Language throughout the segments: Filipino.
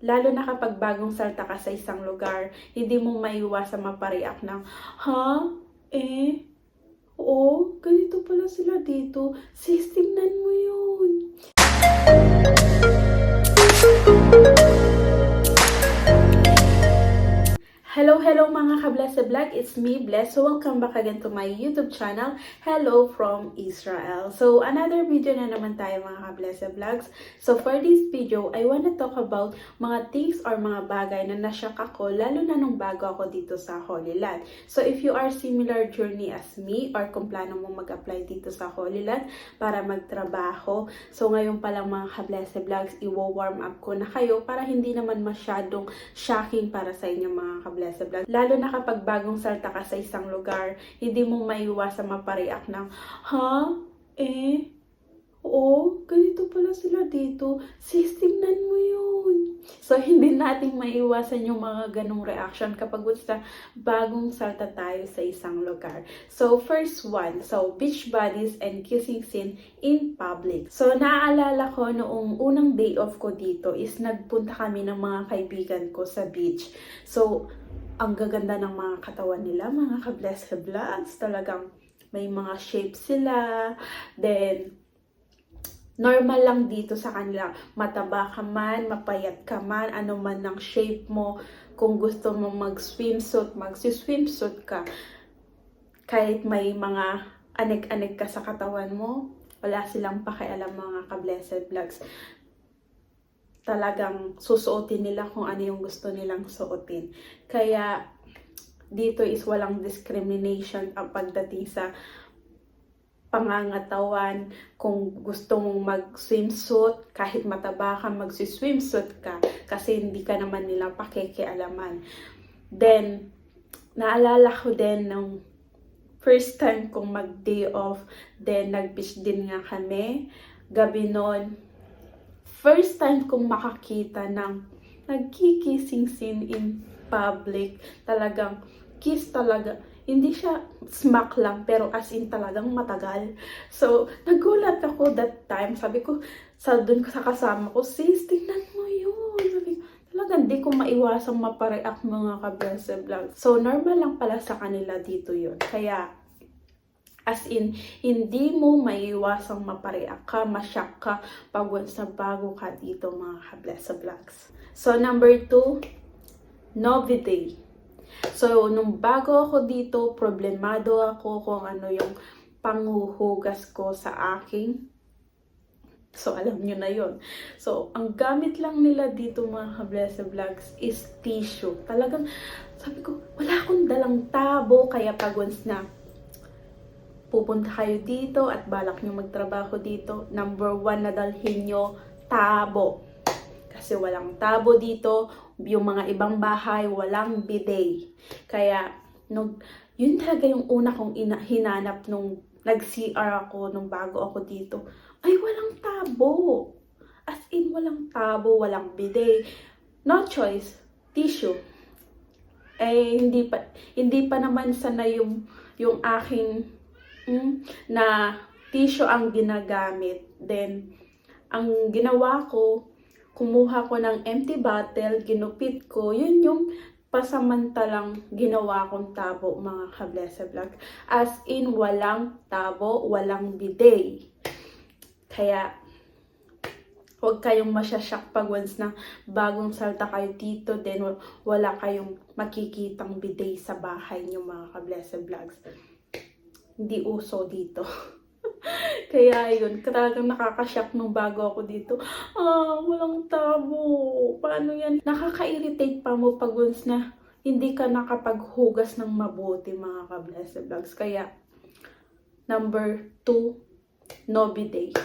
Lalo na kapag bagong salta ka sa isang lugar, hindi mo maiwasan mapareact ng, Ha? Eh? Oo, ganito pala sila dito. Sis, tingnan mo yun. Hello, hello mga ka-Blessed Vlog. It's me, Bless. So, welcome back again to my YouTube channel. Hello from Israel. So, another video na naman tayo mga ka-Blessed Vlogs. So, for this video, I want to talk about mga things or mga bagay na nasyak ako, lalo na nung bago ako dito sa Holy Land. So, if you are similar journey as me or kung plano mo mag-apply dito sa Holy Land para magtrabaho, so ngayon pa lang mga ka-Blessed Vlogs, i-warm up ko na kayo para hindi naman masyadong shocking para sa inyo mga ka-Blessed Vlogs. Lalo na kapag bagong salta ka sa isang lugar, hindi mo maiwasan mapareact ng, Ha? Eh? Oo, ganito pala sila dito. Sis, tingnan mo yun. So, hindi natin maiwasan yung mga ganong reaction kapag basta bagong salta tayo sa isang lugar. So, first one, so, beach bodies and kissing scene in public. So, naaalala ko noong unang day off ko dito is nagpunta kami ng mga kaibigan ko sa beach. So, ang gaganda ng mga katawan nila, mga ka-blessed vlogs. Talagang may mga shapes sila. Then, normal lang dito sa kanila. Mataba ka man, mapayat ka man, ano man ang shape mo. Kung gusto mo mag-swimsuit, mag-swimsuit ka. Kahit may mga anek-anek ka sa katawan mo, wala silang pakialam mga ka-blessed vlogs. Talagang susuotin nila kung ano yung gusto nilang suotin. Kaya, dito is walang discrimination ang pagdating sa pangangatawan, kung gusto mong mag-swimsuit, kahit mataba ka, mag-swimsuit ka, kasi hindi ka naman nila pakikialaman. Then, naalala ko din nung first time kong mag-day off, then nag-beach din nga kami, gabi noon, first time kong makakita ng nagkikissing scene in public, talagang kiss talaga, hindi siya smack lang, pero as in talagang matagal. So, nagulat ako that time. Sabi ko, sa dun sa kasama ko, sis, tingnan mo yun. Sabi ko, talagang di ko maiwasang mapareact mga ka-blessed vlog. So, normal lang pala sa kanila dito yun. Kaya, as in, hindi mo maiwasang mapareact ka, masyak ka pag sa bago ka dito mga ka-blessed vlogs. So, number two, Novi Day. So, nung bago ako dito, problemado ako kung ano yung panghuhugas ko sa aking. So, alam nyo na yon So, ang gamit lang nila dito mga ka-blessed vlogs is tissue. Talagang, sabi ko, wala akong dalang tabo, kaya pag once na pupunta kayo dito at balak nyo magtrabaho dito, number one na dalhin nyo, tabo. Kasi walang tabo dito, yung mga ibang bahay, walang bidet. Kaya, nung, yun talaga yung una kong ina, hinanap nung nag-CR ako, nung bago ako dito. Ay, walang tabo. As in, walang tabo, walang bidet. No choice, tissue. Eh, hindi pa, hindi pa naman sana yung, yung aking, mm, na tissue ang ginagamit. Then, ang ginawa ko, kumuha ko ng empty bottle, ginupit ko, yun yung pasamantalang ginawa kong tabo mga ka-blessed vlog. As in, walang tabo, walang bidet. Kaya, huwag kayong masyasyak pag once na bagong salta kayo dito, then wala kayong makikitang bidet sa bahay niyo mga ka-blessed vlogs. Hindi uso dito. Kaya yun, talagang nakakashock nung bago ako dito. Ah, walang tabo. Paano yan? Nakaka-irritate pa mo pag once na hindi ka nakapaghugas ng mabuti mga ka-blessed vlogs. Kaya, number two, no bidet.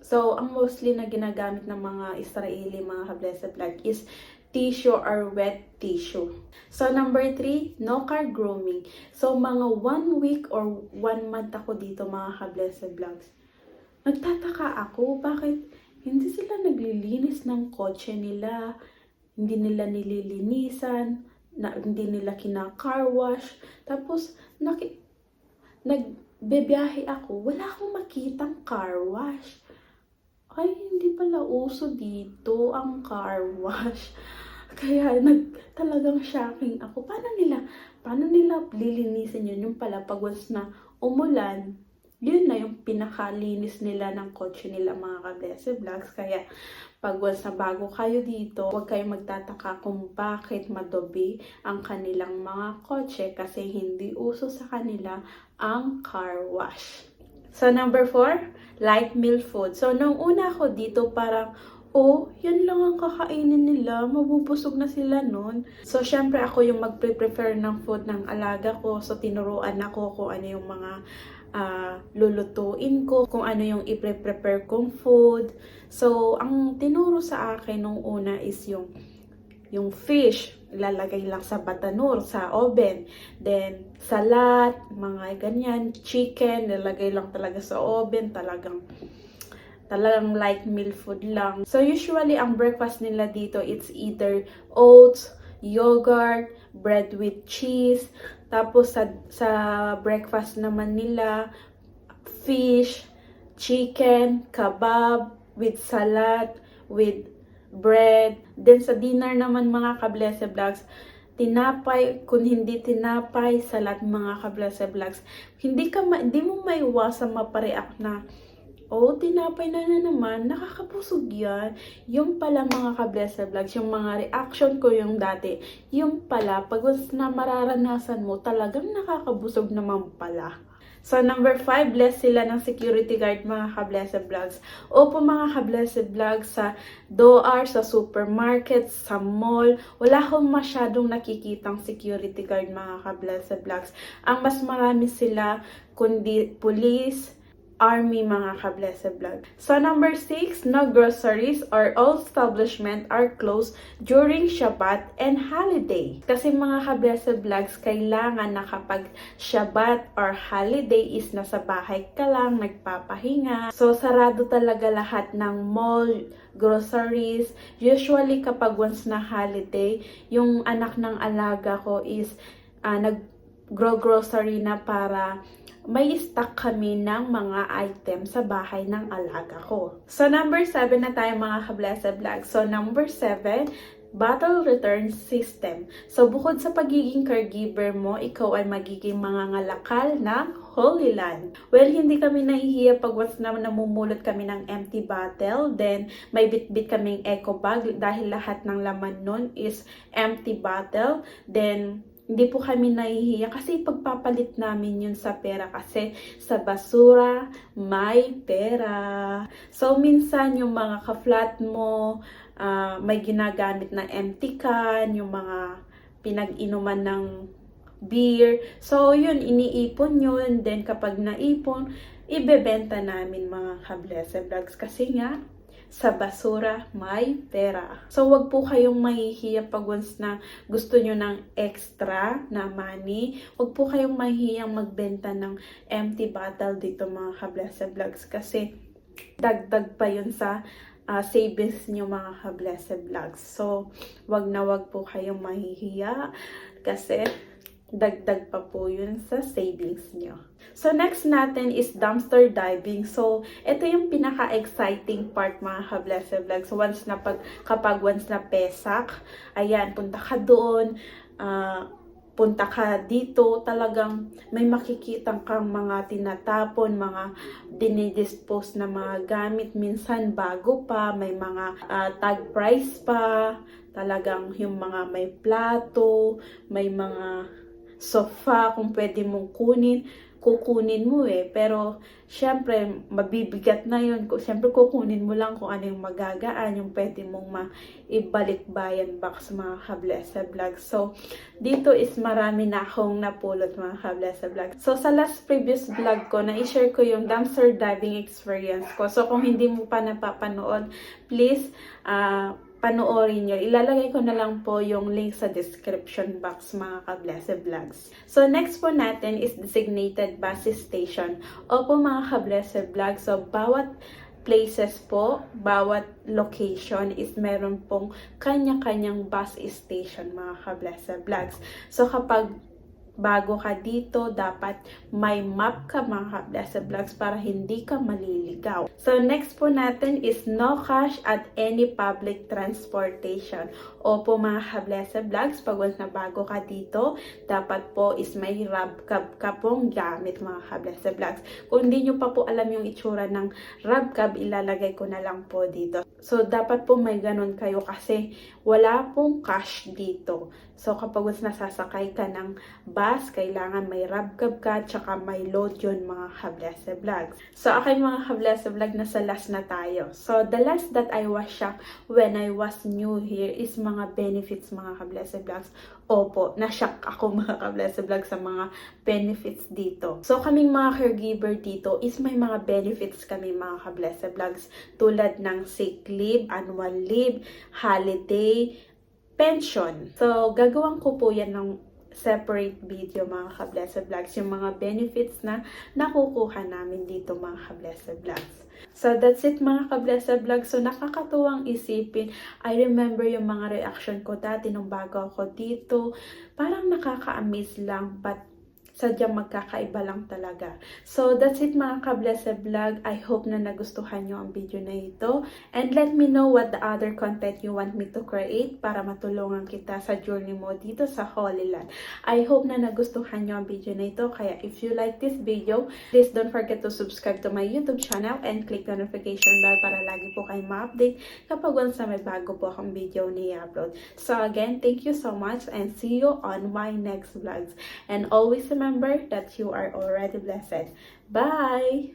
So, ang mostly na ginagamit ng mga Israeli, mga ka-blessed vlog is tissue or wet tissue. So, number three, no car grooming. So, mga one week or one month ako dito, mga ka-blessed vlogs. Nagtataka ako, bakit hindi sila naglilinis ng kotse nila, hindi nila nililinisan, na, hindi nila kina-car wash. Tapos, naki, nagbebiyahe ako, wala akong makitang car wash. Ay, hindi pala uso dito ang car wash. Kaya nag, talagang shocking ako. Paano nila, paano nila lilinisin yun? Yung pala, pag once na umulan, yun na yung pinakalinis nila ng kotse nila mga kablese vlogs. Kaya pag once na bago kayo dito, huwag kayong magtataka kung bakit madobi ang kanilang mga kotse kasi hindi uso sa kanila ang car wash. So, number four, light meal food. So, nung una ako dito, parang, oh, yan lang ang kakainin nila. Mabubusog na sila nun. So, syempre ako yung magpre-prefer ng food ng alaga ko. So, tinuruan ako kung ano yung mga ah, lulutuin ko, kung ano yung ipre-prepare kong food. So, ang tinuro sa akin nung una is yung yung fish, ilalagay lang sa batanur, sa oven. Then, salat, mga ganyan, chicken, ilalagay lang talaga sa oven, talagang talagang light meal food lang. So, usually, ang breakfast nila dito, it's either oats, yogurt, bread with cheese. Tapos, sa, sa breakfast naman nila, fish, chicken, kebab, with salad, with bread. Then, sa dinner naman mga kablese vlogs, tinapay, kung hindi tinapay, salat mga kablese vlogs, hindi, ka ma- hindi mo maiwasan mapareact na, oh, tinapay na na naman, nakakabusog yan. Yung pala mga kablese vlogs, yung mga reaction ko yung dati, yung pala, pag na mararanasan mo, talagang nakakabusog naman pala. So, number five, bless sila ng security guard mga kablese vlogs. Opo mga kablese vlogs sa DOAR, sa supermarket, sa mall, wala akong masyadong nakikitang security guard mga kablese vlogs. Ang mas marami sila, kundi police, army mga kablese vlog. So number 6, no groceries or all establishment are closed during Shabbat and holiday. Kasi mga kablese vlogs, kailangan na kapag Shabbat or holiday is nasa bahay ka lang, nagpapahinga. So sarado talaga lahat ng mall, groceries. Usually kapag once na holiday, yung anak ng alaga ko is ah, nag grow grocery na para may stock kami ng mga item sa bahay ng alaga ko. So, number 7 na tayo mga kablesa vlog. So, number 7, bottle return system. So, bukod sa pagiging caregiver mo, ikaw ay magiging mga ngalakal ng Holy Land. Well, hindi kami nahihiya pag once na namumulot kami ng empty bottle. Then, may bit-bit kaming eco bag dahil lahat ng laman nun is empty bottle. Then, hindi po kami nahihiya kasi pagpapalit namin yun sa pera kasi sa basura may pera. So, minsan yung mga ka-flat mo, ah, may ginagamit na empty can, yung mga pinag-inuman ng beer. So, yun, iniipon yun. Then, kapag naipon, ibebenta namin mga kablese vlogs kasi nga, sa basura may pera. So, wag po kayong mahihiya pag once na gusto nyo ng extra na money. Wag po kayong mahihiyang magbenta ng empty bottle dito mga kablese vlogs kasi dagdag pa yun sa ah, savings nyo mga kablese vlogs. So, wag na wag po kayong mahihiya kasi dagdag pa po yun sa savings nyo. So, next natin is dumpster diving. So, ito yung pinaka-exciting part mga kablese vlog. So, once na pag, kapag once na pesak, ayan, punta ka doon, ah, punta ka dito, talagang may makikita kang mga tinatapon, mga dinidispose na mga gamit, minsan bago pa, may mga ah, tag price pa, talagang yung mga may plato, may mga sofa kung pwede mong kunin, kukunin mo eh. Pero, syempre, mabibigat na yun. Syempre, kukunin mo lang kung ano yung magagaan, yung pwede mong maibalik bayan box mga kablesa vlog. So, dito is marami na akong napulot mga kablesa vlog. So, sa last previous vlog ko, na-share ko yung dumpster diving experience ko. So, kung hindi mo pa napapanood, please, ah, panoorin nyo. Ilalagay ko na lang po yung link sa description box mga kablese vlogs. So next po natin is designated bus station. Opo mga kablese vlogs, so bawat places po, bawat location is meron pong kanya-kanyang bus station mga kablese vlogs. So kapag bago ka dito, dapat may map ka mga ka-blessed vlogs para hindi ka maliligaw. So next po natin is no cash at any public transportation. Opo mga ka-blessed vlogs, pag na bago ka dito, dapat po is may rabcab ka pong gamit mga ka-blessed vlogs. Kung hindi nyo pa po alam yung itsura ng rabcab, ilalagay ko na lang po dito. So dapat po may ganun kayo kasi wala pong cash dito. So kapag nasasakay ka ng bus, kailangan may rabcab ka, tsaka may load yun mga ka-blessed vlogs. So akin mga ka-blessed vlog, nasa last na tayo. So the last that I was shocked when I was new here is mga benefits mga ka-blessed vlogs. Opo, na-shock ako mga ka-blessed vlog sa mga benefits dito. So kaming mga caregiver dito is may mga benefits kami mga ka-blessed vlogs tulad ng sick leave, annual leave, holiday, pension. So, gagawin ko po yan ng separate video mga ka-blessed vlogs, yung mga benefits na nakukuha namin dito mga ka-blessed vlogs. So, that's it mga ka-blessed vlogs. So, nakakatuwang isipin. I remember yung mga reaction ko dati nung bago ako dito. Parang nakaka-amaze lang, but sadyang magkakaiba lang talaga. So, that's it mga ka-blessed vlog. I hope na nagustuhan nyo ang video na ito. And let me know what the other content you want me to create para matulungan kita sa journey mo dito sa Holy Land. I hope na nagustuhan nyo ang video na ito. Kaya if you like this video, please don't forget to subscribe to my YouTube channel and click the notification bell para lagi po kayo ma-update kapag once na may bago po akong video ni upload. So again, thank you so much and see you on my next vlogs. And always remember that you are already blessed. Bye!